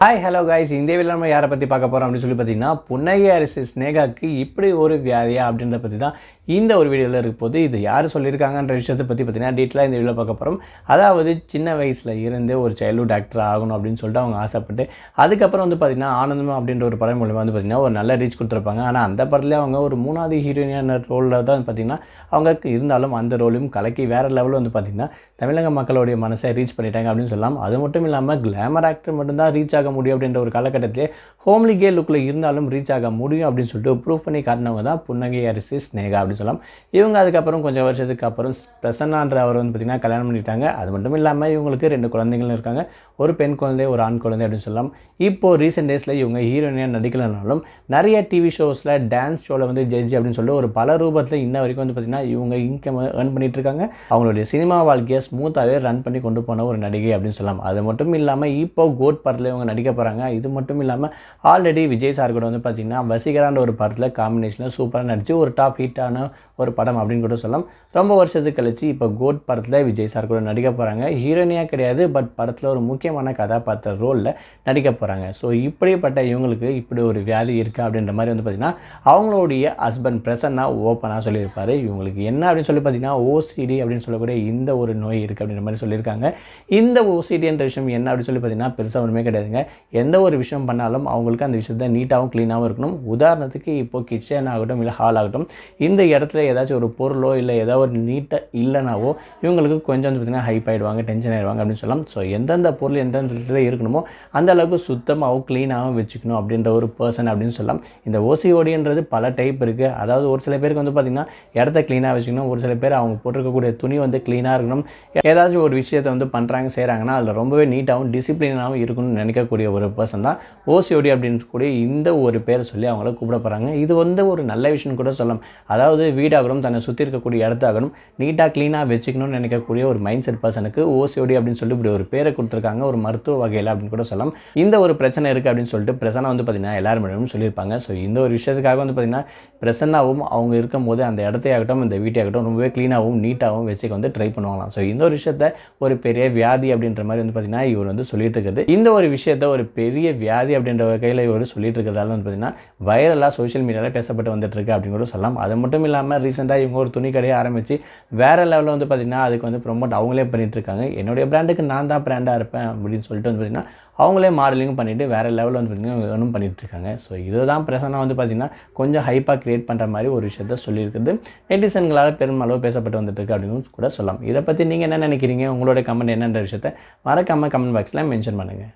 Hi hello guys இந்த video நம்ம யாரை பற்றி பார்க்க போகிறோம் அப்படின்னு சொல்லி பார்த்தீங்கன்னா புன்னகை அரிசி ஸ்னேகாக்கு இப்படி ஒரு வியாதியா அப்படின்றத பற்றி தான் இந்த ஒரு வீடியோவில் இருக்க போது இது யார் சொல்லியிருக்காங்கன்ற விஷயத்தை பற்றி பார்த்தீங்கன்னா டீட்டெயிலாக இந்த வீடியோ பார்க்க போகிறோம் அதாவது சின்ன வயசில் இருந்து ஒரு சைல்ட்ஹுட் டாக்டர் ஆகணும் அப்படின்னு சொல்லிட்டு அவங்க ஆசைப்பட்டு அதுக்கப்புறம் வந்து பார்த்திங்கன்னா ஆனந்தம் அப்படின்ற ஒரு படம் மூலமாக வந்து பார்த்தீங்கன்னா ஒரு நல்ல ரீச் கொடுத்துருப்பாங்க. ஆனால் அந்த படத்துல அவங்க ஒரு மூணாவது ஹீரோயினான ரோலில் தான் பார்த்தீங்கன்னா அவங்க இருந்தாலும் அந்த ரோலையும் கலக்கி வேறு லெவலில் வந்து பார்த்திங்கன்னா தமிழக மக்களுடைய மனசை ரீச் பண்ணிட்டாங்க அப்படின்னு சொல்லலாம். அது மட்டும் இல்லாமல் கிளாமர் ஆக்டர் மட்டும்தான் ரீச் ஆக முடியும் அப்படின்ற ஒரு காலகட்டத்திலே ஹோம்லி கே லுக்கில் இருந்தாலும் ரீச் ஆக முடியும் அப்படின்னு சொல்லிட்டு ப்ரூவ் பண்ணி காட்டினவங்க தான் புன்னகை அரிசி ஸ்னேகா அப்படின்னு சொல்லலாம் இவங்க அதுக்கப்புறம் கொஞ்சம் வருஷத்துக்கு அப்புறம் பிரசன்னான்ற அவர் வந்து பார்த்திங்கன்னா கல்யாணம் பண்ணிட்டாங்க. அது மட்டும் இல்லாமல் இவங்களுக்கு ரெண்டு குழந்தைங்களும் இருக்காங்க. ஒரு பெண் குழந்தை ஒரு ஆண் குழந்தை அப்படின்னு சொல்லலாம். இப்போது ரீசெண்ட் டேஸில் இவங்க ஹீரோயினாக நடிக்கலனாலும் நிறைய டிவி ஷோஸில் டான்ஸ் ஷோவில் வந்து ஜட்ஜி அப்படின்னு சொல்லிட்டு ஒரு பல ரூபத்தில் இன்ன வரைக்கும் வந்து பார்த்திங்கன்னா இவங்க இன்கம் ஏர்ன் பண்ணிட்டு இருக்காங்க. அவங்களுடைய சினிமா வாழ்க்கையை ஸ்மூத்தாகவே ரன் பண்ணி கொண்டு போன ஒரு நடிகை அப்படின்னு சொல்லலாம். அது மட்டும் இல்லாமல் இப்போ கோட் படத்தில் இவங்க நடிக்க போகிறாங்க இது மட்டும் இல்லாமல் ஆல்ரெடி விஜய் சார் கூட வந்து பார்த்திங்கன்னா வசிகரான்ற ஒரு படத்தில் காம்பினேஷனில் சூப்பராக நடித்து ஒரு டாப் ஹிட்டான ஒரு படம் அப்படின்னு கூட சொல்லலாம். ரொம்ப வருஷத்துக்கு கழிச்சு இப்போ கோட் படத்தில் விஜய் சார் கூட நடிக்க போகிறாங்க ஹீரோனியாக கிடையாது பட் படத்தில் ஒரு முக்கியமான கதாபாத்திர ரோலில் நடிக்க போகிறாங்க ஸோ இப்படிப்பட்ட இவங்களுக்கு இப்படி ஒரு வியாதி இருக்குது அப்படின்ற மாதிரி வந்து பார்த்திங்கன்னா அவங்களுடைய ஹஸ்பண்ட் பிரசன்னாக ஓப்பனாக சொல்லியிருப்பார். இவங்களுக்கு என்ன அப்படின்னு சொல்லி பார்த்தீங்கன்னா ஓசிடி அப்படின்னு சொல்லக்கூடிய இந்த ஒரு நோய் இருக்குது அப்படின்ற மாதிரி சொல்லியிருக்காங்க. இந்த ஓசிடின்ற விஷயம் என்ன அப்படின்னு சொல்லி பார்த்தீங்கன்னா பெருசாக ஒன்றுமே கிடையாதுங்க. எந்த ஒரு விஷயம் பண்ணாலும் அவங்களுக்கு அந்த விஷயத்தை நீட்டாகவும் க்ளீனாகவும் இருக்கணும். உதாரணத்துக்கு இப்போ கிச்சன் ஆகட்டும் இல்லை ஹால் ஆகட்டும் இந்த இடத்துல ஏதாச்சும் ஒரு பொருளோ இல்லை ஏதாவது ஒரு நீட்டாக இல்லைனாவோ இவங்களுக்கு கொஞ்சம் வந்து பார்த்திங்கன்னா ஹைப் ஆகிடுவாங்க டென்ஷன் ஆகிடுவாங்க அப்படின்னு சொல்லலாம். ஸோ எந்தெந்த பொருள் எந்தெந்த இடத்துல இருக்கணுமோ அந்த அளவுக்கு சுத்தமாகவும் க்ளீனாகவும் வச்சுக்கணும் அப்படின்ற ஒரு பர்சன் அப்படின்னு சொல்லலாம். இந்த ஓசிஓடின்றது பல டைப் இருக்குது அதாவது ஒரு சில பேருக்கு வந்து பார்த்திங்கன்னா இடத்த க்ளீனாக வச்சுக்கணும். ஒரு சில பேர் அவங்க போட்டிருக்கக்கூடிய துணி வந்து க்ளீனாக இருக்கணும். ஏதாச்சும் ஒரு விஷயத்தை வந்து பண்ணுறாங்க செய்கிறாங்கன்னா அதில் ரொம்பவே நீட்டாகவும் டிசிப்ளினாகவும் இருக்கணும்னு நினைக்கக்கூடிய ஒரு பர்சன் தான் ஓசிஓடி அப்படின்னு கூடிய இந்த ஒரு பேரை சொல்லி அவங்கள கூப்பிட போகிறாங்க இது வந்து ஒரு நல்ல விஷயம் கூட சொல்லலாம். அதாவது வீடாகணும் தன்னை சுற்றி இருக்கக்கூடிய இடத்தாகணும் நீட்டாக க்ளீனாக வச்சுக்கணும்னு நினைக்கக்கூடிய ஒரு மைண்ட் செட் பர்சனுக்கு ஓசியோடி அப்படின்னு சொல்லி இப்படி ஒரு பேரை கொடுத்துருக்காங்க. ஒரு மருத்துவ வகையில் அப்படின்னு கூட சொல்லலாம். இந்த ஒரு பிரச்சனை இருக்குது அப்படின்னு சொல்லிட்டு பிரசன்னா வந்து பார்த்திங்கன்னா எல்லாரும் சொல்லியிருப்பாங்க. ஸோ இந்த ஒரு விஷயத்துக்காக வந்து பார்த்திங்கன்னா பிரசன்னாவும் அவங்க இருக்கும்போது அந்த இடத்தையாகட்டும் இந்த வீட்டையாகட்டும் ரொம்பவே க்ளீனாகவும் நீட்டாகவும் வச்சுக்க வந்து ட்ரை பண்ணுவாங்களாம். ஸோ இந்த ஒரு விஷயத்த ஒரு பெரிய வியாதி அப்படின்ற மாதிரி வந்து பார்த்திங்கன்னா இவர் வந்து சொல்லிட்டு இருக்குது. இந்த ஒரு விஷயத்த ஒரு பெரிய வியாதி அப்படின்ற வகையில் இவர் சொல்லிட்டு இருக்கிறதால வந்து பார்த்திங்கன்னா வைரலாக சோஷியல் மீடியாவில் பேசப்பட்டு வந்துட்டு இருக்கு அப்படின்னு கூட சொல்லலாம். அது மட்டும் இல்லாமல் ரீசெண்டாக இவங்க ஒரு துணி கடையை ஆரம்பித்து வேறு லெவலில் வந்து பார்த்திங்கன்னா அதுக்கு வந்து ப்ரொமோட் அவங்களே பண்ணிகிட்ருக்காங்க இருக்காங்க. என்னுடைய பிராண்டுக்கு நான் தான் பிராண்டாக இருப்பேன் அப்படின்னு சொல்லிட்டு வந்து பார்த்திங்கன்னா அவங்களே மாடலிங்கும் பண்ணிவிட்டு வேறு லெவலில் வந்து பார்த்திங்கன்னா ஒன்றும் பண்ணிகிட்ருக்காங்க ஸோ இதுதான் பிரசனாக வந்து பார்த்திங்கன்னா கொஞ்சம் ஹைப்பாக க்ரியேட் பண்ணுற மாதிரி ஒரு விஷயத்த சொல்லியிருக்குது. நெட்டிசன்களால் பெருமளவு பேசப்பட்டு வந்துட்டுருக்கு அப்படின்னு கூட சொல்லலாம். இதை பற்றி நீங்கள் என்ன நினைக்கிறீங்க? உங்களோட கமெண்ட் என்னன்ற விஷயத்த மறக்காமல் கமெண்ட் பாக்ஸில் மென்ஷன் பண்ணுங்கள்